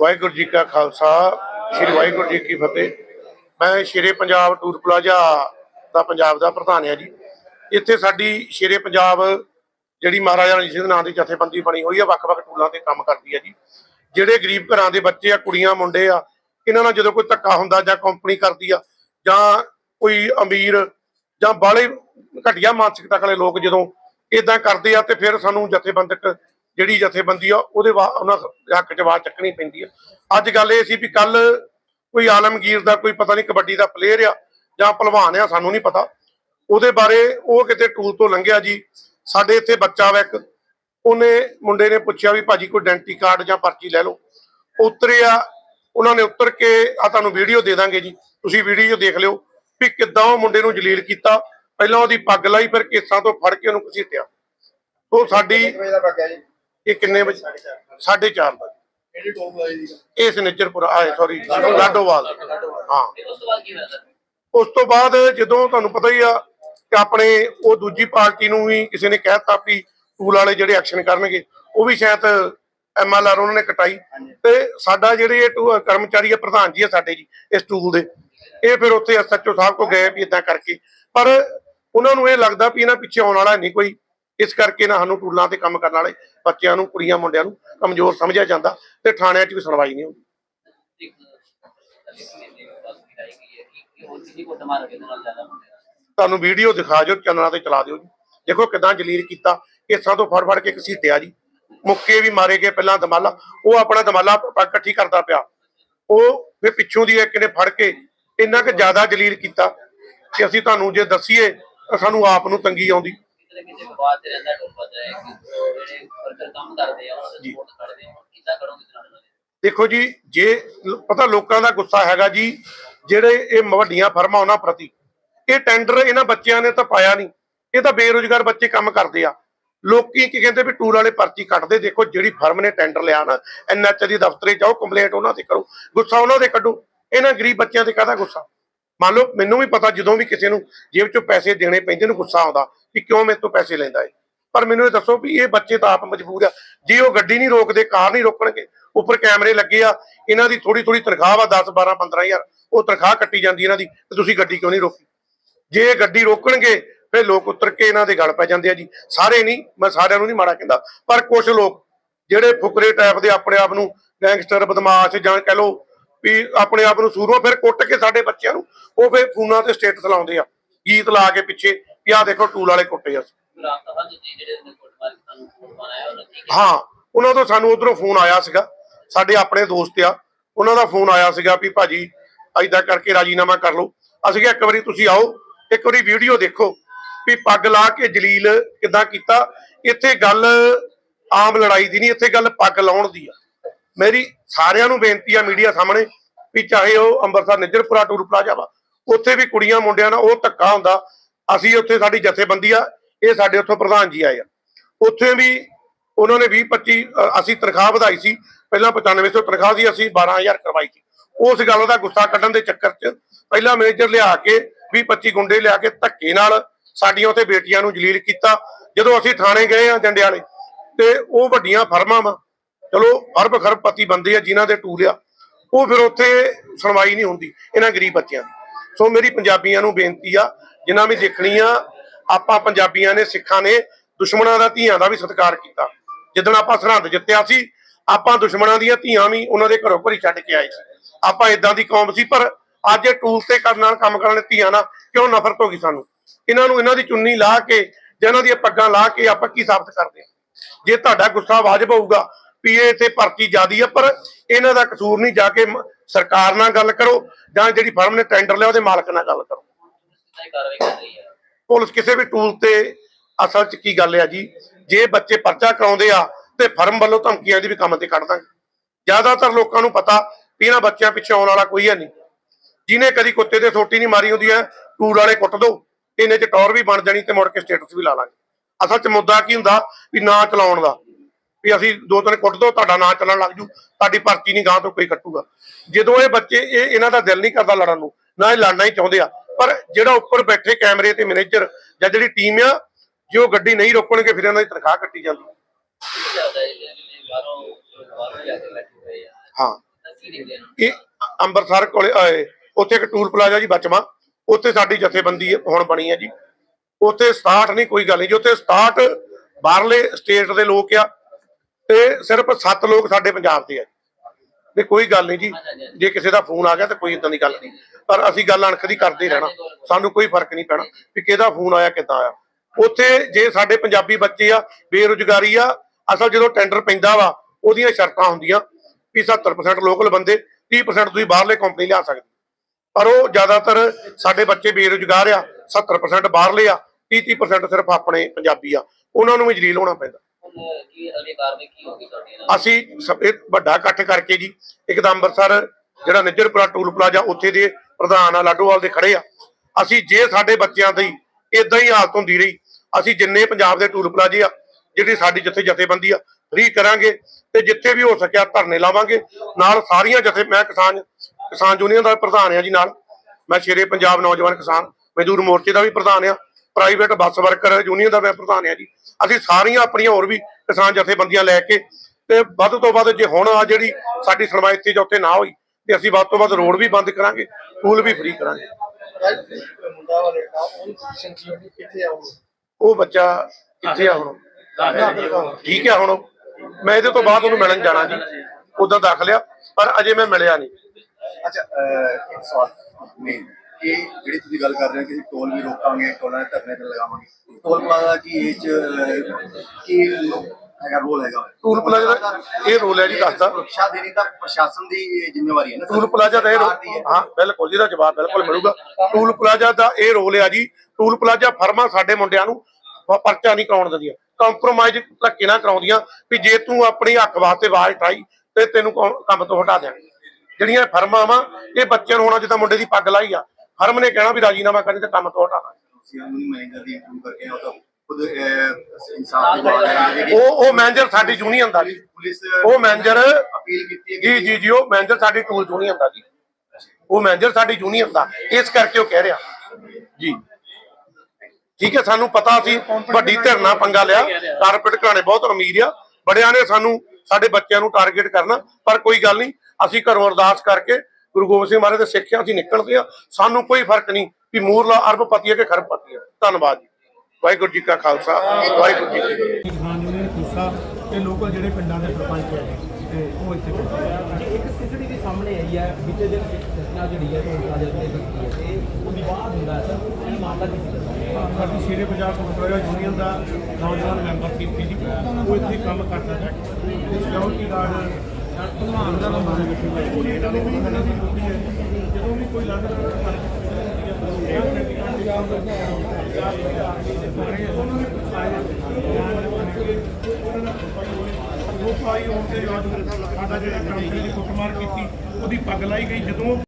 ਵਾਹਿਗੁਰੂ ਜੀ ਕਾ ਖਾਲਸਾ, ਸ੍ਰੀ ਵਾਹਿਗੁਰੂ ਜੀ ਕੀ ਫਤਿਹ। ਮੈਂ ਸ਼ੇਰੇ ਪੰਜਾਬ ਟੂਰ ਪਲਾਜ਼ਾ ਦਾ ਪੰਜਾਬ ਦਾ ਪ੍ਰਧਾਨ ਹਾਂ ਜੀ। ਇੱਥੇ ਸਾਡੀ ਸ਼ੇਰੇ ਪੰਜਾਬ ਜਿਹੜੀ ਮਹਾਰਾਜਾ ਰਣਜੀਤ ਸਿੰਘ ਨਾਂ ਦੀ ਜਥੇਬੰਦੀ ਬਣੀ ਹੋਈ ਆ, ਵੱਖ-ਵੱਖ ਟੂਲਾਂ ਤੇ ਕੰਮ ਕਰਦੀ ਹੈ ਜੀ। ਜਿਹੜੇ ਗਰੀਬ ਘਰਾਂ ਦੇ ਬੱਚੇ ਆ, ਕੁੜੀਆਂ, ਮੁੰਡੇ ਆ, ਇਹਨਾਂ ਨਾਲ ਜਦੋਂ ਕੋਈ ਧੱਕਾ ਹੁੰਦਾ ਜਾਂ ਕੰਪਨੀ ਕਰਦੀ ਆ, ਜਾਂ ਕੋਈ ਅਮੀਰ ਜਾਂ ਬਾਲੇ ਘਟੀਆ ਮਾਨਸਿਕਤਾ ਵਾਲੇ ਲੋਕ ਜਦੋਂ ਇਦਾਂ ਕਰਦੇ ਆ ਤੇ ਫਿਰ ਸਾਨੂੰ ਜਥੇਬੰਦਕ ਜਿਹੜੀ ਜਥੇਬੰਦੀ ਆ, ਉਹਦੇ ਵਾ- ਉਹਨਾਂ ਹੱਕ 'ਚ ਆਵਾਜ਼ ਚੱਕਣੀ ਪੈਂਦੀ ਆ। ਅੱਜ ਗੱਲ ਇਹ ਸੀ ਵੀ ਕੱਲ ਕੋਈ ਆਲਮਗੀਰ ਦਾ, ਕੋਈ ਪਤਾ ਨਹੀਂ ਕਬੱਡੀ ਦਾ ਪਲੇਅਰ ਆ ਜਾਂ ਪਹਿਲਵਾਨ ਆ, ਸਾਨੂੰ ਨਹੀਂ ਪਤਾ। ਉਹਦੇ ਬਾਰੇ ਉਹ ਕਿਤੇ ਟੂਲ ਤੋਂ ਲੰਘਿਆ ਜੀ। ਸਾਡੇ ਇੱਥੇ ਬੱਚਾ ਵਾ ਇੱਕ, ਉਹਨੇ, ਮੁੰਡੇ ਨੇ ਪੁੱਛਿਆ ਵੀ ਭਾਜੀ ਕੋਈ ਆਇਡੈਂਟੀ ਕਾਰਡ ਜਾਂ ਪਰਚੀ ਲੈ ਲਓ। ਉਤਰਿਆ, ਉਹਨਾਂ ਨੇ ਉਤਰ ਕੇ, ਆ ਤੁਹਾਨੂੰ ਵੀਡੀਓ ਦੇ ਦਾਂਗੇ ਜੀ। ਤੁਸੀਂ ਵੀਡੀਓ ਦੇਖ ਲਿਓ ਵੀ ਕਿੱਦਾਂ ਉਹ ਮੁੰਡੇ ਨੂੰ ਜਲੀਲ ਕੀਤਾ। ਪਹਿਲਾਂ ਉਹਦੀ ਪੱਗ ਲਾਈ, ਫਿਰ ਕੇਸਾਂ ਤੋਂ ਫੜ ਕੇ ਉਹਨੂੰ ਘਸੀਟਿਆ। ਉਹ ਸਾਡੀ ਇਹ ਕਿੰਨੇ ਵਜੇ? 4:30 ਵਜੇ। ਕਿਹੜੀ ਟੋਲ ਲਾਈ ਜੀ ਇਹ ਸਨੇਚਰਪੁਰ ਆਏ ਸੌਰੀ ਲਾਡੋਵਾਲ। ਹਾਂ। ਉਸ ਤੋਂ ਬਾਅਦ ਕੀ ਹੋਇਆ ਸਰ? ਉਸ ਤੋਂ ਬਾਅਦ ਜਦੋਂ ਤੁਹਾਨੂੰ ਪਤਾ ਹੀ ਆ ਕਿ ਆਪਣੇ ਉਹ ਦੂਜੀ ਪਾਰਟੀ ਨੂੰ ਵੀ ਕਿਸੇ ਨੇ ਕਹਿਤਾ ਵੀ ਟੂਲ ਵਾਲੇ ਜਿਹੜੇ ਐਕਸ਼ਨ ਕਰਨਗੇ ਉਹ ਵੀ ਸ਼ਾਇਦ ਐਮਐਲਆਰ ਉਹਨਾਂ ਨੇ ਕਟਾਈ। ਤੇ ਸਾਡਾ ਜਿਹੜੇ ਇਹ ਕਰਮਚਾਰੀ ਆ ਪ੍ਰਧਾਨ ਜੀ ਆ ਸਾਡੇ ਜੀ ਇਸ ਟੂਲ ਦੇ। ਇਹ ਫਿਰ ਉੱਥੇ ਐਸਐਚਓ ਸਾਹਿਬ ਕੋ ਗਏ ਵੀ ਇਦਾਂ ਕਰਕੇ। ਪਰ ਉਹਨਾਂ ਨੂੰ ਇਹ ਲੱਗਦਾ ਵੀ ਇਹਨਾਂ ਪਿੱਛੇ ਆਉਣ ਵਾਲਾ ਨਹੀਂ ਕੋਈ ਇਸ ਕਰਕੇ ਨਾ ਸਾਨੂੰ ਟੂਲਾਂ ਤੇ ਕੰਮ ਕਰਨ ਵਾਲੇ। ਬੱਚਿਆਂ ਨੂੰ ਕੁੜੀਆਂ ਮੁੰਡਿਆਂ ਨੂੰ ਕਮਜ਼ੋਰ ਸਮਝਿਆ ਜਾਂਦਾ ਤੇ ਥਾਣਿਆਂ 'ਚ ਵੀ ਸੁਣਵਾਈ ਨਹੀਂ ਹੁੰਦੀ ਤੁਹਾਨੂੰ ਵੀਡੀਓ ਦਿਖਾ ਦਿਓ ਚੈਨਲਾਂ ਤੇ ਚਲਾ ਦਿਓ ਜੀ ਦੇਖੋ ਕਿਦਾਂ ਜਲੀਲ ਕੀਤਾ ਕੇਸਾਂ ਤੋਂ ਫੜ ਫੜ ਕੇ ਘਸੀਟਿਆ ਜੀ ਮੁੱਕੇ ਵੀ ਮਾਰੇ ਗਏ ਪਹਿਲਾਂ ਦਮਾਲਾ ਉਹ ਆਪਣਾ ਦਮਾਲਾ ਇਕੱਠੀ ਕਰਦਾ ਪਿਆ ਉਹ ਫਿਰ ਪਿੱਛੋਂ ਦੀ ਇੱਕ ਨੇ ਫੜ ਕੇ ਇੰਨਾ ਕਿ ਜ਼ਿਆਦਾ ਜਲੀਲ ਕੀਤਾ ਕਿ ਅਸੀਂ ਤੁਹਾਨੂੰ ਜੇ ਦੱਸੀਏ ਸਾਨੂੰ ਆਪ ਨੂੰ ਤੰਗੀ ਆਉਂਦੀ ਕਿਤੇ ਕਿਤੇ ਵਿਵਾਦ ਤੇ ਰਹਿੰਦਾ ਟੋਲ ਪਤਾ ਹੈ ਕਿ ਜਿਹੜੇ ਵਰਕਰ ਕੰਮ ਕਰਦੇ ਆ ਉਹਨਾਂ ਦੇ ਸਪੋਰਟ ਕਰਦੇ ਆ ਕਿੱਦਾਂ ਕਰੋਗੇ ਇਸ ਨਾਲ ਇਹਨਾਂ ਦੇ? ਦੇਖੋ ਜੀ ਜੇ ਪਤਾ ਲੋਕਾਂ ਦਾ ਗੁੱਸਾ ਹੈਗਾ ਜੀ ਜਿਹੜੇ ਇਹ ਵੱਡੀਆਂ ਫਰਮਾਂ ਉਹਨਾਂ ਪ੍ਰਤੀ ਇਹ ਟੈਂਡਰ ਇਹਨਾਂ ਬੱਚਿਆਂ ਨੇ ਤਾਂ ਪਾਇਆ ਨਹੀਂ ਇਹ ਤਾਂ ਬੇਰੋਜ਼ਗਾਰ ਬੱਚੇ ਕੰਮ ਕਰਦੇ ਆ। ਲੋਕੀ ਕੀ ਕਹਿੰਦੇ ਵੀ ਟੂਰ ਵਾਲੇ ਪਰਚੀ ਕੱਟਦੇ ਦੇਖੋ ਜਿਹੜੀ ਫਰਮ ਨੇ ਟੈਂਡਰ ਲਿਆ ਨਾ ਐਨਐਚ ਦੀ ਦਫ਼ਤਰੇ ਜਾਓ ਕੰਪਲੇਂਟ ਉਹਨਾਂ ਤੇ ਕਰੋ ਗੁੱਸਾ ਉਹਨਾਂ ਦੇ ਕੱਢੋ ਇਹਨਾਂ ਗਰੀਬ ਬੱਚਿਆਂ ਤੇ ਕਾਹਦਾ ਗੁੱਸਾ? ਮੰਨ ਲਓ ਮੈਨੂੰ ਵੀ ਪਤਾ ਜਦੋਂ ਵੀ ਕਿਸੇ ਨੂੰ ਜੇਬ ਚੋਂ ਪੈਸੇ ਦੇਣੇ ਪੈਂਦੇ ਨੂੰ ਗੁੱਸਾ ਆਉਂਦਾ। ਕਿ ਕਿਉਂ ਮੇਰੇ ਤੋਂ ਪੈਸੇ ਲੈਂਦਾ ਏ? ਪਰ ਮੈਨੂੰ ਇਹ ਦੱਸੋ ਵੀ ਇਹ ਬੱਚੇ ਤਾਂ ਆਪ ਮਜਬੂਰ ਆ। ਜੇ ਉਹ ਗੱਡੀ ਨਹੀਂ ਰੋਕਦੇ, ਕਾਰ ਨਹੀਂ ਰੋਕਣਗੇ, ਉੱਪਰ ਕੈਮਰੇ ਲੱਗੇ ਆ, ਇਹਨਾਂ ਦੀ ਥੋੜੀ ਥੋੜੀ ਤਨਖਾਹ ਵਾ 10 12 15000 ਉਹ ਤਨਖਾਹ ਕੱਟੀ ਜਾਂਦੀ ਇਹਨਾਂ ਦੀ ਤੇ ਤੁਸੀਂ ਗੱਡੀ ਕਿਉਂ ਨਹੀਂ ਰੋਕੀ? ਜੇ ਗੱਡੀ ਰੋਕਣਗੇ, ਫਿਰ ਲੋਕ ਉਤਰ ਕੇ ਇਹਨਾਂ ਦੇ ਗਲ ਪੈ ਜਾਂਦੇ ਆ ਜੀ। ਸਾਰੇ ਨਹੀਂ, ਮੈਂ ਸਾਰਿਆਂ ਨੂੰ ਨਹੀਂ ਮਾੜਾ ਕਹਿੰਦਾ, ਪਰ ਕੁਝ ਲੋਕ ਜਿਹੜੇ ਫੁਕਰੇ ਟਾਈਪ ਦੇ ਆਪਣੇ ਆਪ ਨੂੰ ਗੈਂਗਸਟਰ ਬਦਮਾਸ਼ ਜਾਂ ਕਹਿ ਲਓ ਵੀ ਆਪਣੇ ਆਪ ਨੂੰ ਸੂਰੋਂ ਫਿਰ ਕੁੱਟ ਕੇ ਸਾਡੇ ਬੱਚਿਆਂ ਨੂੰ, ਉਹ ਫਿਰ ਫੋਨਾਂ ਤੇ ਸਟੇਟਸ ਲਾਉਂਦੇ ਆ। ਗੀਤ ਲਾ ਕੇ ਪਿੱਛੇ ਵੀ ਆਹ ਦੇਖੋ ਟੂਲ ਵਾਲੇ ਕੁੱਟੇ ਆ। ਕੇ ਕੀ ਹਾਂ ਉਹਨਾਂ ਤੋਂ ਸਾਨੂੰ ਉਧਰੋਂ ਫੋਨ ਆਇਆ ਸੀਗਾ। ਸਾਡੇ ਆਪਣੇ ਦੋਸਤ ਆ ਉਹਨਾਂ ਦਾ ਫੋਨ ਆਇਆ ਸੀਗਾ ਵੀ ਭਾਜੀ ਐਦਾਂ ਕਰਕੇ ਰਾਜੀਨਾਮਾ ਕਰ ਲਓ। ਅਸੀਂ ਕਿਹਾ ਇੱਕ ਵਾਰੀ ਤੁਸੀਂ ਆਓ ਇੱਕ ਵਾਰੀ ਵੀਡੀਓ ਦੇਖੋ ਵੀ ਪੱਗ ਲਾ ਕੇ ਜਲੀਲ ਕਿਦਾਂ ਕੀਤਾ। ਇੱਥੇ ਗੱਲ ਆਮ ਲੜਾਈ ਦੀ ਨਹੀਂ ਇੱਥੇ ਗੱਲ ਪੱਗ ਲਾਉਣ ਦੀ ਆ। ਮੇਰੀ ਸਾਰਿਆਂ ਨੂੰ ਬੇਨਤੀ ਆ ਮੀਡੀਆ ਸਾਹਮਣੇ ਵੀ ਚਾਹੇ ਉਹ ਅੰਮ੍ਰਿਤਸਰ ਨਿੱਜਰਪੁਰਾ ਟੂਰ ਪਲਾਜ਼ਾ ਵਾ ਉੱਥੇ ਵੀ ਕੁੜੀਆਂ ਮੁੰਡਿਆਂ ਨਾਲ ਉਹ ਧੱਕਾ ਹੁੰਦਾ ਅਸੀਂ ਉੱਥੇ ਸਾਡੀ ਜਥੇਬੰਦੀ ਆ, ਇਹ ਸਾਡੇ ਉੱਥੋਂ ਪ੍ਰਧਾਨ ਜੀ ਆਏ ਆ। ਉੱਥੇ ਵੀ ਉਹਨਾਂ ਨੇ 20 25 ਅਸੀਂ ਤਨਖਾਹ ਵਧਾਈ ਸੀ। ਪਹਿਲਾਂ 9500 ਤਨਖਾਹ ਸੀ, ਅਸੀਂ 12000 ਕਰਵਾਈ ਸੀ। ਉਸ ਗੱਲ ਦਾ ਗੁੱਸਾ ਕੱਢਣ ਦੇ ਚੱਕਰ 'ਚ ਪਹਿਲਾਂ ਮੈਨੇਜਰ ਲਿਆ ਕੇ 20 25 ਗੁੰਡੇ ਲਿਆ ਕੇ ਧੱਕੇ ਨਾਲ ਸਾਡੀਆਂ ਉੱਥੇ ਬੇਟੀਆਂ ਨੂੰ ਜਲੀਲ ਕੀਤਾ। ਜਦੋਂ ਅਸੀਂ ਥਾਣੇ ਗਏ ਆ ਜੰਡਿਆਲੇ ਤੇ ਉਹ ਵੱਡੀਆਂ ਫਰਮਾਂ ਵਾ। ਚਲੋ ਅਰਬ ਖਰਬ ਪਤੀ ਬੰਦੇ ਆ ਜਿਨ੍ਹਾਂ ਦੇ ਟੂਲ ਆ। ਉਹ ਫਿਰ ਉੱਥੇ ਸੁਣਵਾਈ ਨਹੀਂ ਹੁੰਦੀ, ਇਹਨਾਂ ਗਰੀਬ ਬੱਚਿਆਂ ਦੀ। ਸੋ ਮੇਰੀ ਪੰਜਾਬੀਆਂ ਨੂੰ ਬੇਨਤੀ ਆ ਜਿਨ੍ਹਾਂ ਵੀ ਦੇਖਣੀ ਆ ਆਪਾਂ ਪੰਜਾਬੀਆਂ ਨੇ, ਸਿੱਖਾਂ ਨੇ ਦੁਸ਼ਮਣਾਂ ਦਾ ਧੀਆਂ ਦਾ ਵੀ ਸਤਿਕਾਰ ਕੀਤਾ। ਜਿੱਦਣ ਆਪਾਂ ਸਰਹੰਦ ਜਿੱਤਿਆ ਸੀ, ਆਪਾਂ ਦੁਸ਼ਮਣਾਂ ਦੀਆਂ ਧੀਆਂ ਵੀ ਉਹਨਾਂ ਦੇ ਘਰੋਂ ਘਰੀ ਛੱਡ ਕੇ ਆਏ ਸੀ। ਆਪਾਂ ਇਦਾਂ ਦੀ ਕੌਮ ਸੀ, ਪਰ ਅੱਜ ਇਹ ਟੂਲ ਤੇ ਕਰਨ ਨਾਲ ਕੰਮ ਕਰਨ ਧੀਆਂ ਨਾਲ ਕਿਉਂ ਨਫ਼ਰਤ ਹੋ ਗਈ ਸਾਨੂੰ? ਇਹਨਾਂ ਨੂੰ ਇਹਨਾਂ ਦੀ ਚੁੰਨੀ ਲਾ ਕੇ, ਜਾਂ ਇਹਨਾਂ ਦੀਆਂ ਪੱਗਾਂ ਲਾ ਕੇ ਆਪਾਂ ਕੀ ਸਾਬਤ ਕਰਦੇ ਹਾਂ? ਜੇ ਤੁਹਾਡਾ ਗੁੱਸਾ ਵਾਜਬ ਹੋਊਗਾ ਵੀ ਇਹ ਇੱਥੇ ਭਰਤੀ ਜ਼ਿਆਦੀ ਆ, ਪਰ ਇਹਨਾਂ ਦਾ ਕਸੂਰ ਨਹੀਂ ਜਾ ਕੇ ਸਰਕਾਰ ਨਾਲ ਗੱਲ ਕਰੋ, ਜਾਂ ਜਿਹੜੀ ਫਰਮ ਨੇ ਟੈਂਡਰ ਲਿਆ, ਉਹਦੇ ਮਾਲਕ ਨਾਲ ਗੱਲ ਕਰੋ। ਕਿੱਦਾਂ ਕਾਰਵਾਈ ਕਰ ਰਹੀ ਹੈ ਪੁਲਿਸ ਕਿਸੇ ਵੀ ਟੂਲ ਤੇ ਅਸਲ 'ਚ ਕੀ ਗੱਲ ਆ ਜੀ? ਜੇ ਬੱਚੇ ਪਰਚਾ ਕਰਾਉਂਦੇ ਆ ਤੇ ਫਰਮ ਵੱਲੋਂ ਧਮਕੀਆਂ ਦੀ ਵੀ ਕੰਮ ਤੇ ਕੱਢ ਦਾਂਗੇ। ਜ਼ਿਆਦਾਤਰ ਲੋਕਾਂ ਨੂੰ ਪਤਾ ਵੀ ਇਹਨਾਂ ਬੱਚਿਆਂ ਪਿੱਛੇ ਆਉਣ ਵਾਲਾ ਕੋਈ ਹੈ ਨਹੀਂ। ਜਿਹਨੇ ਕਦੀ ਕੁੱਤੇ ਦੇ ਸੋਟੀ ਨਹੀਂ ਮਾਰੀ ਹੁੰਦੀ ਹੈ ਟੂਲ ਵਾਲੇ ਕੁੱਟ ਦੋ। ਇਹਨੇ 'ਚ ਟੌਰ ਵੀ ਬਣ ਜਾਣੀ ਤੇ ਮੁੜ ਕੇ ਸਟੇਟਸ ਵੀ ਲਾ ਲਾਂਗੇ। ਅਸਲ 'ਚ ਮੁੱਦਾ ਕੀ ਹੁੰਦਾ ਵੀ ਨਾਂ ਚਲਾਉਣ ਦਾ। ਵੀ ਅਸੀਂ ਦੋ ਤਿੰਨ ਕੁੱਟ ਦੋ, ਤੁਹਾਡਾ ਨਾਂ ਚੱਲਣ ਲੱਗ ਜੂ, ਤੁਹਾਡੀ ਭਰਤੀ ਨਹੀਂ ਗਾਂ ਤੋਂ ਕੋਈ ਕੱਟੂਗਾ। ਜਦੋਂ ਇਹ ਬੱਚੇ, ਇਹ ਇਹਨਾਂ ਦਾ ਦਿਲ ਨਹੀਂ ਕਰਦਾ ਲੜਨ ਨੂੰ, ਨਾ ਇਹ ਲੜਨਾ ਹੀ ਚਾਹੁੰਦੇ ਆ। ਪਰ ਜਿਹੜਾ ਉੱਪਰ ਬੈਠੇ ਕੈਮਰੇ ਤੇ ਮੈਨੇਜਰ ਜਾਂ ਜਿਹੜੀ ਟੀਮ ਆ, ਜੇ ਉਹ ਗੱਡੀ ਨਹੀਂ ਰੋਕਣਗੇ, ਫਿਰ ਇਹਨਾਂ ਦੀ ਤਨਖਾਹ ਕੱਟੀ ਜਾਂਦੀ ਹਾਂ। ਇਹ ਅੰਮ੍ਰਿਤਸਰ ਕੋਲੇ, ਆਏ, ਉੱਥੇ ਇੱਕ ਟੂਲ ਪਲਾਜ਼ਾ ਜੀ, ਬਚਵਾ। ਉੱਥੇ ਸਾਡੀ ਜਥੇਬੰਦੀ ਹੁਣ ਬਣੀ ਹੈ ਜੀ। ਉੱਥੇ 67 ਨਹੀਂ, ਕੋਈ ਗੱਲ ਨਹੀਂ ਜੀ। ਉੱਥੇ 67 ਬਾਹਰਲੇ ਸਟੇਟ ਦੇ ਲੋਕ ਆ, ਤੇ ਸਿਰਫ 7 ਲੋਕ ਸਾਡੇ ਪੰਜਾਬ ਦੇ ਆ ਵੀ ਕੋਈ ਗੱਲ ਨਹੀਂ ਜੀ। ਜੇ ਕਿਸੇ ਦਾ ਫੋਨ ਆ ਗਿਆ ਤਾਂ ਕੋਈ ਇਦਾਂ ਦੀ ਗੱਲ ਨਹੀਂ। ਪਰ ਅਸੀਂ ਗੱਲ ਅਣਖ ਦੀ ਕਰਦੇ ਰਹਿਣਾ। ਸਾਨੂੰ ਕੋਈ ਫ਼ਰਕ ਨਹੀਂ ਪੈਣਾ ਵੀ ਕਿਹਦਾ ਫੋਨ ਆਇਆ ਕਿੱਦਾਂ ਆਇਆ। ਉੱਥੇ ਜੇ ਸਾਡੇ ਪੰਜਾਬੀ ਬੱਚੇ ਆ ਬੇਰੁਜ਼ਗਾਰੀ ਆ ਅਸਲ ਜਦੋਂ ਟੈਂਡਰ ਪੈਂਦਾ ਵਾ ਉਹਦੀਆਂ ਸ਼ਰਤਾਂ ਹੁੰਦੀਆਂ ਵੀ 70% ਲੋਕਲ ਬੰਦੇ 30% ਤੁਸੀਂ ਬਾਹਰਲੇ ਕੰਪਨੀ ਲਿਆ ਸਕਦੇ। ਪਰ ਉਹ ਜ਼ਿਆਦਾਤਰ ਸਾਡੇ ਬੱਚੇ ਬੇਰੁਜ਼ਗਾਰ ਆ 70% ਬਾਹਰਲੇ ਆ 30-30% ਸਿਰਫ ਆਪਣੇ ਪੰਜਾਬੀ ਆ। ਉਹਨਾਂ ਨੂੰ ਵੀ ਜਲੀਲ ਹੋਣਾ ਪੈਂਦਾ। ਕੀ ਅਗਲੀ ਕਾਰਵਾਈ ਕੀ ਹੋਗੀ ਤੁਹਾਡੀ ਨਾਲ ਅਸੀਂ ਸਭ- ਇਹ ਵੱਡਾ ਇਕੱਠ ਕਰਕੇ ਜੀ ਇੱਕ ਅੰਮ੍ਰਿਤਸਰ, ਜਿਹੜਾ ਨਿੱਜਰਪੁਰਾ, ਟੂਲ ਪਲਾਜ਼ਾ, ਉੱਥੇ ਦੇ ਪ੍ਰਧਾਨ ਆ, ਲਾਡੋਵਾਲ ਦੇ ਖੜੇ ਆ। ਅਸੀਂ ਜੇ ਸਾਡੇ ਬੱਚਿਆਂ ਦੀ ਇਦਾਂ ਹੀ ਹਾਲਤ ਹੁੰਦੀ ਰਹੀ, ਅਸੀਂ ਜਿੰਨੇ ਪੰਜਾਬ ਦੇ ਟੂਲ ਪਲਾਜ਼ੇ ਆ, ਜਿਹੜੀ ਸਾਡੀ ਜਿੱਥੇ ਜਥੇਬੰਦੀ ਆ ਫ੍ਰੀ ਕਰਾਂਗੇ ਤੇ ਜਿੱਥੇ ਵੀ ਹੋ ਸਕਿਆ ਧਰਨੇ ਲਾਵਾਂਗੇ। ਨਾਲ ਸਾਰੀਆਂ ਜਥੇ, ਮੈਂ ਕਿਸਾਨ ਕਿਸਾਨ ਯੂਨੀਅਨ ਦਾ ਪ੍ਰਧਾਨ ਆ ਜੀ ਨਾਲ। ਮੈਂ ਸ਼ੇਰੇ ਪੰਜਾਬ ਨੌਜਵਾਨ ਕਿਸਾਨ, ਮਜ਼ਦੂਰ ਮੋਰਚੇ ਦਾ ਵੀ ਪ੍ਰਧਾਨ ਆ। ਪ੍ਰਾਈਵੇਟ ਬੱਸ ਵਰਕਰ ਯੂਨੀਅਨ ਦਾ ਮੈਂ ਪ੍ਰਧਾਨ ਆ ਜੀ। ਅਸੀਂ ਸਾਰੀਆਂ ਆਪਣੀਆਂ ਹੋਰ ਵੀ ਕਿਸਾਨ ਜਥੇਬੰਦੀਆਂ ਲੈ ਕੇ ਤੇ ਵੱਧ ਤੋਂ ਵੱਧ ਜੇ ਹੁਣ ਆ ਜਿਹੜੀ ਸਾਡੀ ਸੁਣਵਾਈ ਇੱਥੇ ਜਾਂ ਉੱਥੇ ਨਾ ਹੋਈ, ਤੇ ਅਸੀਂ ਵੱਧ ਤੋਂ ਵੱਧ ਰੋਡ ਵੀ ਬੰਦ ਕਰਾਂਗੇ ਸਕੂਲ ਵੀ ਫ੍ਰੀ ਕਰਾਂਗੇ। ਉਹ ਬੱਚਾ ਕਿੱਥੇ ਆ ਹੁਣ? ਠੀਕ ਆ ਹੁਣ ਮੈਂ ਇਹਦੇ ਤੋਂ ਬਾਅਦ ਉਹਨੂੰ ਮਿਲਣ ਜਾਣਾ ਜੀ। ਉਦੋਂ ਦਾਖਲਿਆ, ਪਰ ਅਜੇ ਮੈਂ ਮਿਲਿਆ ਨਹੀਂ। ਅੱਛਾ ਇੱਕ ਸਵਾਲ ਨੇ ਕਿ ਜਿਹੜੀ ਤੁਸੀਂ ਗੱਲ ਕਰ ਰਹੇ ਹੋ ਕਿ ਟੋਲ ਵੀ ਰੋਕਾਂਗੇ ਟੋਲਾਂ ਦੇ ਧਰਨੇ ਤੇ ਲਗਾਵਾਂਗੇ ਟੋਲ ਪਲਾਜ਼ਾ ਕੀ ਇਹ ਚ ਕੀ ਹੈਗਾ ਰੋਲ ਹੈਗਾ? ਟੂਲ ਪਲਾਜ਼ਾ ਦਾ ਇਹ ਰੋਲ ਹੈ ਜੀ ਦੱਸਦਾ। ਸੁਰੱਖਿਆ ਦੇਣੀ ਤਾਂ ਪ੍ਰਸ਼ਾਸਨ ਦੀ ਇਹ ਜ਼ਿੰਮੇਵਾਰੀ ਹੈ ਨਾ ਟੂਲ ਪਲਾਜ਼ਾ ਦਾ ਇਹ ਦੀ ਹੈ। ਬਿਲਕੁਲ ਜਿਹਦਾ ਜਵਾਬ ਬਿਲਕੁਲ ਮਿਲੂਗਾ। ਟੂਲ ਪਲਾਜ਼ਾ ਦਾ ਇਹ ਰੋਲ ਹੈ ਜੀ ਟੂਲ ਪਲਾਜ਼ਾ ਫਰਮਾਂ ਸਾਡੇ ਮੁੰਡਿਆਂ ਨੂੰ ਪਰਚਾ ਨਹੀਂ ਕਰਾਉਣ ਦਿੰਦੀਆਂ। ਕੰਪਰੋਮਾਈਜ਼ ਧੱਕੇ ਨਾਲ ਕਰਾਉਂਦੀਆਂ ਵੀ ਜੇ ਤੂੰ ਆਪਣੀ ਹੱਕ ਵਾਸਤੇ ਆਵਾਜ਼ ਉਠਾਈ ਤੇ ਤੈਨੂੰ ਕੰਮ ਤੋਂ ਹਟਾ ਦਿਆਂਗੇ ਜਿਹੜੀਆਂ ਇਹ ਫਰਮਾਂ ਵਾ ਇਹ ਬੱਚਿਆਂ ਨੂੰ ਹੋਣਾ ਜਿੱਦਾਂ ਮੁੰਡੇ ਦੀ ਪੱਗ ਲਾਈ ਆ। ਫਰਮ ਨੇ ਕਹਿਣਾ ਵੀ ਰਾਜੀਨਾਮਾ ਕਰੀ ਤੇ ਕੰਮ ਤੋਂ ਹਟਾ ਦਾਂਗੇ। ਤੁਸੀਂ ਉਹਨੂੰ ਮੈਨੇਜਰ ਦੀ ਇੰਟਰਵਿਊ ਕਰਕੇ ਆਓ ਤਾਂ ਖੁਦ ਅਹ, ਇਨਸਾਫ ਦੀ ਬਾਤ ਹੈ ਜਿਹੜੀ ਉਹ ਉਹ ਮੈਨੇਜਰ ਸਾਡੀ ਯੂਨੀਅਨ ਦਾ ਜੀ। ਪੁਲਿਸ ਉਹ ਮੈਨੇਜਰ ਅਪੀਲ ਕੀਤੀ ਹੈ ਜੀ ਜੀ ਜੀ ਉਹ ਮੈਨੇਜਰ ਸਾਡੀ ਟੂਲ ਯੂਨੀਅਨ ਦਾ ਜੀ। ਉਹ ਮੈਨੇਜਰ ਸਾਡੀ ਯੂਨੀਅਨ ਦਾ ਇਸ ਕਰਕੇ ਉਹ ਕਹਿ ਰਿਹਾ। ਜੀ। ਠੀਕ ਹੈ ਸਾਨੂੰ ਪਤਾ ਸੀ ਵੱਡੀ ਧਿਰ ਨਾਲ ਪੰਗਾ ਲਿਆ। ਕਾਰਪੋਰੇਟ ਘਰਾਣੇ ਬਹੁਤ ਅਮੀਰ ਆ। ਬੜਿਆਂ ਨੇ ਸਾਨੂੰ ਸਾਡੇ ਬੱਚਿਆਂ ਨੂੰ ਟਾਰਗੇਟ ਕਰਨਾ। ਪਰ ਕੋਈ ਗੱਲ ਨਹੀਂ ਅਸੀਂ ਘਰੋਂ ਅਰਦਾਸ ਕਰਕੇ ਗੁਰੂ ਗੋਬਿੰਦ ਸਿੰਘ ਮਹਾਰਾਜ ਦੇ ਸਿੱਖਿਆ ਅਸੀਂ ਨਿਕਲਦੇ ਆ ਸਾਨੂੰ ਕੋਈ ਫ਼ਰਕ ਨਹੀਂ ਵੀ ਮੂਰਲਾ ਅਰਬਪਤੀ ਹੈ ਕਿ ਖਰਬਪਤੀ ਹੈ। ਧੰਨਵਾਦ ਜੀ। ਵਾਹਿਗੁਰੂ ਜੀ ਕਾ ਖਾਲਸਾ ਵਾਹਿਗੁਰੂ ਜੀ ਕੀ ਫਤਿਹ। ਤੇ ਲੋਕਲ ਜਿਹੜੇ ਪਿੰਡਾਂ ਦੇ ਸਰਪੰਚ ਹੈ ਤੇ ਉਹ ਇੱਥੇ। ਜੀ ਇੱਕ ਸੀਸੀਟੀਵੀ ਸਾਹਮਣੇ ਆਈ ਹੈ ਬੀਤੇ ਦਿਨ ਇੱਕ ਘਟਨਾ ਜਿਹੜੀ ਹੈ ਉਹ ਸਾਜਲ ਤੇ ਦਿੱਤੀ ਹੈ। ਤੇ ਉਹ ਵਿਵਾਦ ਹੁੰਦਾ ਹੈ ਸਰ। ਕੀ ਮਾਮਲਾ ਕੀ ਸਾਡੀ ਸ਼ੇਰੇ ਪੰਜਾਬ ਕੰਟਰੋਲ ਯੂਨੀਅਨ ਦਾ ਨੌਜਵਾਨ ਮੈਂਬਰ ਕੀਤੀ ਜੀ ਉਹ ਇੱਥੇ ਕੰਮ ਕਰਦਾ ਹੈ। ਸਿਕਿਉਰਿਟੀ ਗਾਰਡ ਭਲਵਾਨ ਦਾ ਨੰਬਰ ਹੈ ਉਹ ਇਹਨਾਂ ਵੀ ਇਹਨਾਂ ਦੀ ਡਿਊਟੀ ਹੈ ਜਦੋਂ ਵੀ ਕੋਈ ਲੰਘ ਉਹ ਪਾਈ ਹੋਣ ਤੇ ਸਾਡਾ ਜਿਹੜਾ ਕੰਟਰੀ ਦੀ ਕੁੱਟਮਾਰ ਕੀਤੀ ਉਹਦੀ ਪੱਗ ਲਾਈ ਗਈ ਜਦੋਂ